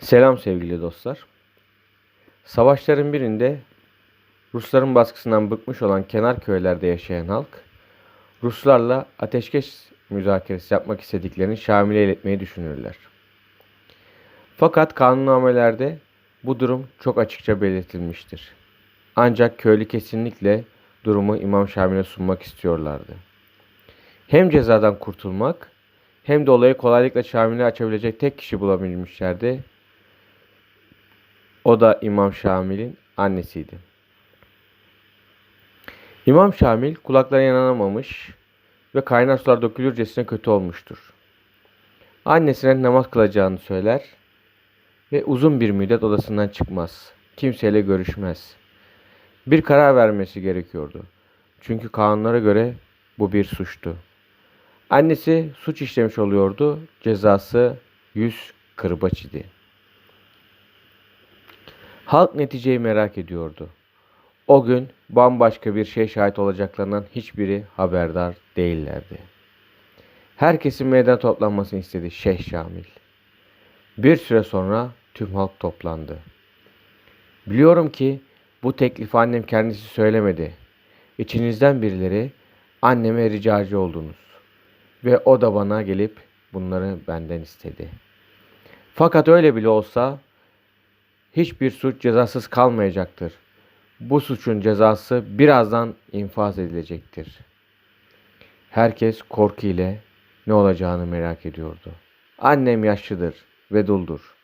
Selam sevgili dostlar. Savaşların birinde Rusların baskısından bıkmış olan kenar köylerde yaşayan halk, Ruslarla ateşkes müzakeresi yapmak istediklerini Şamil'e iletmeyi düşünürler. Fakat kanunnamelerde bu durum çok açıkça belirtilmiştir. Ancak köylü kesinlikle durumu İmam Şamil'e sunmak istiyorlardı. Hem cezadan kurtulmak hem de olayı kolaylıkla Şamil'e açabilecek tek kişi bulabilmişlerdi. O da İmam Şamil'in annesiydi. İmam Şamil kulaklarına inanamamış ve kaynar sular dökülürcesine kötü olmuştur. Annesine namaz kılacağını söyler ve uzun bir müddet odasından çıkmaz. Kimseyle görüşmez. Bir karar vermesi gerekiyordu. Çünkü kanunlara göre bu bir suçtu. Annesi suç işlemiş oluyordu. Cezası 100 kırbaç idi. Halk neticeyi merak ediyordu. O gün bambaşka bir şey şahit olacaklarından hiçbiri haberdar değillerdi. Herkesin meydan toplanmasını istedi Şeyh Şamil. Bir süre sonra tüm halk toplandı. Biliyorum ki bu teklifi annem kendisi söylemedi. İçinizden birileri anneme ricacı oldunuz. Ve o da bana gelip bunları benden istedi. Fakat öyle bile olsa hiçbir suç cezasız kalmayacaktır. Bu suçun cezası birazdan infaz edilecektir. Herkes korku ile ne olacağını merak ediyordu. Annem yaşlıdır ve duldur.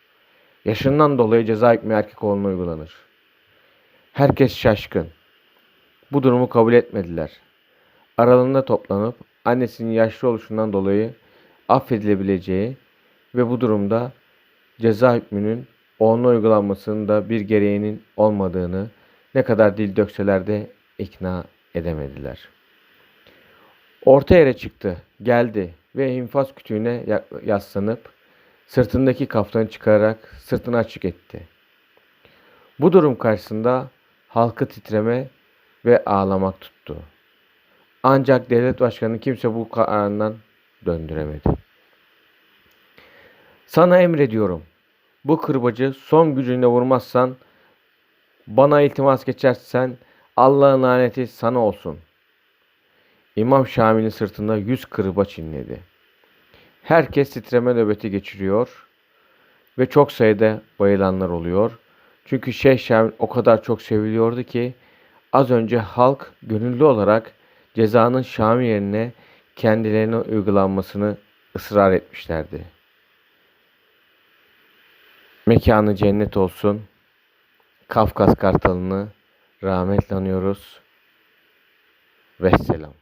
Yaşından dolayı ceza hükmü erkek oğluna uygulanır. Herkes şaşkın. Bu durumu kabul etmediler. Aralarında toplanıp annesinin yaşlı oluşundan dolayı affedilebileceği ve bu durumda ceza hükmünün oğluna uygulanmasının da bir gereğinin olmadığını ne kadar dil dökseler de ikna edemediler. Orta yere çıktı, geldi ve infaz kütüğüne yaslanıp sırtındaki kaftanı çıkararak sırtını açık etti. Bu durum karşısında halkı titreme ve ağlamak tuttu. Ancak devlet başkanı kimse bu kararından döndüremedi. Sana emrediyorum. Bu kırbacı son gücünle vurmazsan, bana iltimas geçersen Allah'ın laneti sana olsun. İmam Şamil'in sırtında yüz kırbaç inledi. Herkes titreme nöbeti geçiriyor ve çok sayıda bayılanlar oluyor. Çünkü Şeyh Şamil o kadar çok seviliyordu ki az önce halk gönüllü olarak cezanın Şamil yerine kendilerine uygulanmasını ısrar etmişlerdi. Mekanı cennet olsun. Kafkas Kartalı'nı rahmetle anıyoruz. Vesselam.